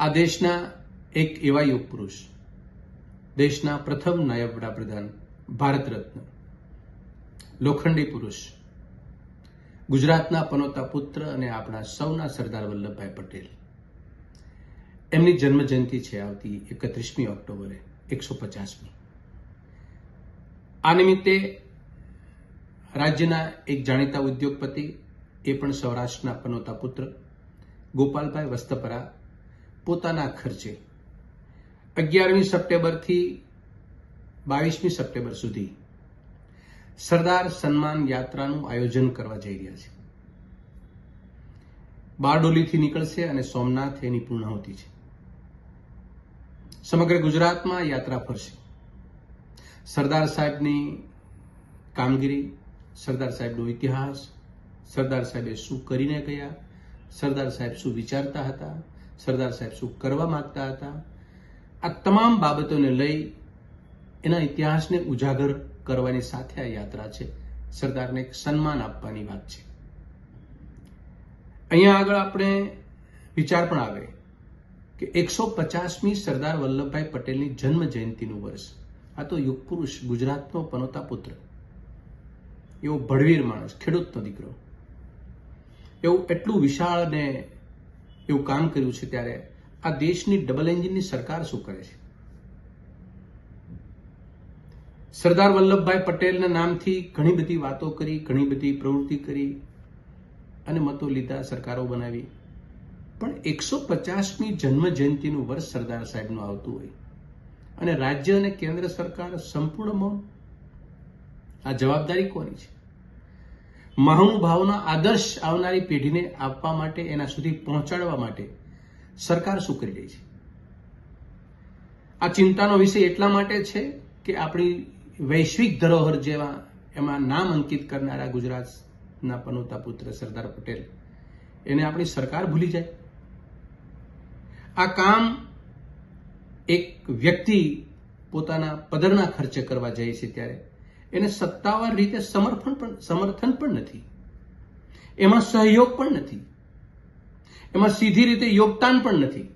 આ દેશના એક એવા યુગ પુરુષ દેશના પ્રથમ નાયબ વડાપ્રધાન ભારત રત્ન લોખંડી પુરુષ, ગુજરાતના પનોતા પુત્ર અને આપણા સૌના સરદાર વલ્લભભાઈ પટેલ. એમની જન્મ જયંતિ છે આવતી એકત્રીસમી ઓક્ટોબરે, એકસો પચાસમી. આ નિમિત્તે રાજ્યના એક જાણીતા ઉદ્યોગપતિ, એ પણ સૌરાષ્ટ્રના પનોતા પુત્ર, ગોપાલભાઈ વસ્તપરા પોતાના ખર્ચે. અગિયારમી સપ્ટેમ્બરથી બાવીસમી સપ્ટેમ્બર સુધી સરદાર સન્માન યાત્રાનું આયોજન કરવા જઈ રહ્યા છે. બારડોલીથી નીકળશે અને સોમનાથ એની પૂર્ણાહુતિ છે. સમગ્ર ગુજરાતમાં યાત્રા ફરશે. સરદાર સાહેબની કામગીરી, સરદાર સાહેબનો ઇતિહાસ, સરદાર સાહેબે શું કરીને ગયા, સરદાર સાહેબ શું વિચારતા હતા સરદાર સાહેબ શું કરવા માગતા હતા? આ તમામ બાબતોને લઈ એના ઇતિહાસને ઉજાગર કરવાની સાથે આ યાત્રા છે. સરદારને એક સન્માન આપવાની વાત છે. અહીંયા આગળ આપણે વિચાર પણ આવે કે એકસો પચાસમી સરદાર વલ્લભભાઈ પટેલની જન્મ જયંતિનું વર્ષ. આ તો યુગ પુરુષ ગુજરાતનો પનોતા પુત્ર. એવો ભડવીર માણસ, ખેડૂતનો દીકરો. એવું એટલું વિશાળ અને એવું કામ કર્યું છે ત્યારે આ દેશની ડબલ એન્જિનની સરકાર શું કરે છે? સરદાર વલ્લભભાઈ પટેલના નામથી ઘણી બધી વાતો કરી, ઘણી બધી પ્રવૃત્તિ કરી અને મતો લીધા, સરકારો બનાવી. પણ એકસો પચાસમી જન્મ જયંતિનું વર્ષ સરદાર સાહેબનું આવતું હોય. અને રાજ્ય અને કેન્દ્ર સરકાર સંપૂર્ણ મૌન આ જવાબદારી કોની છે? મહાનુભાવના આદર્શ આવનારી પેઢીને આપવા માટે, એના સુધી પહોંચાડવા માટે સરકાર શું કરી રહી છે? આ ચિંતાનો વિષય એટલા માટે છે કે આપણી વૈશ્વિક ધરોહર જેવા એમાં નામ અંકિત કરનારા ગુજરાતના પનોતા પુત્ર સરદાર પટેલ, એને આપણી સરકાર ભૂલી જાય. આ કામ એક વ્યક્તિ પોતાના પદરના ખર્ચે કરવા જાય છે ત્યારે. એને સત્તાવાર રીતે સમર્થન પણ સમર્થન પણ નથી. એમાં સહયોગ પણ નથી. એમાં સીધી રીતે યોગદાન પણ નથી.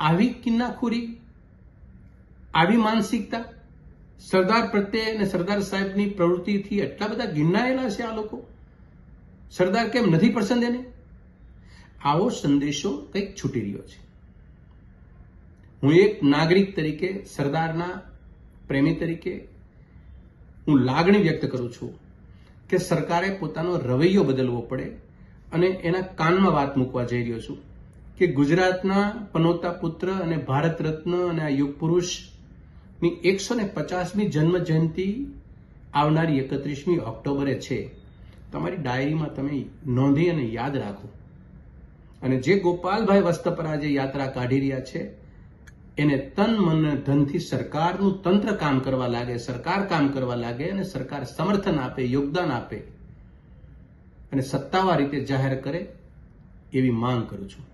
આવી કિન્નાખોરી, આવી માનસિકતા, સરદાર પ્રત્યે અને સરદાર સાહેબની પ્રવૃત્તિથી એટલા બધા ગિન્નાયેલા છે આ લોકો. સરદાર કેમ નથી પસંદ એને? આવો સંદેશો કંઈક છૂટી રહ્યો છે. હું એક નાગરિક તરીકે સરદારના પ્રેમી તરીકે હું લાગણી વ્યક્ત કરું છું કે સરકારે પોતાનો રવૈયો બદલવો પડે અને એના કાનમાં વાત મૂકવા જઈ રહ્યો છું કે ગુજરાતના પનોતા પુત્ર અને ભારત રત્ન અને આ યુગ પુરુષની એકસો ને પચાસમી જન્મ જયંતિ આવનારી એકત્રીસમી ઓક્ટોબરે છે. તમારી ડાયરીમાં તમે નોંધી અને યાદ રાખો. અને જે ગોપાલભાઈ વસ્તપરા જે યાત્રા કાઢી રહ્યા છે એને તન, મન, ધનથી સરકારનું તંત્ર કામ કરવા લાગે, સરકાર કામ કરવા લાગે અને સરકાર સમર્થન આપે, યોગદાન આપે અને સત્તાવાર રીતે જાહેર કરે એવી માંગ કરું છું.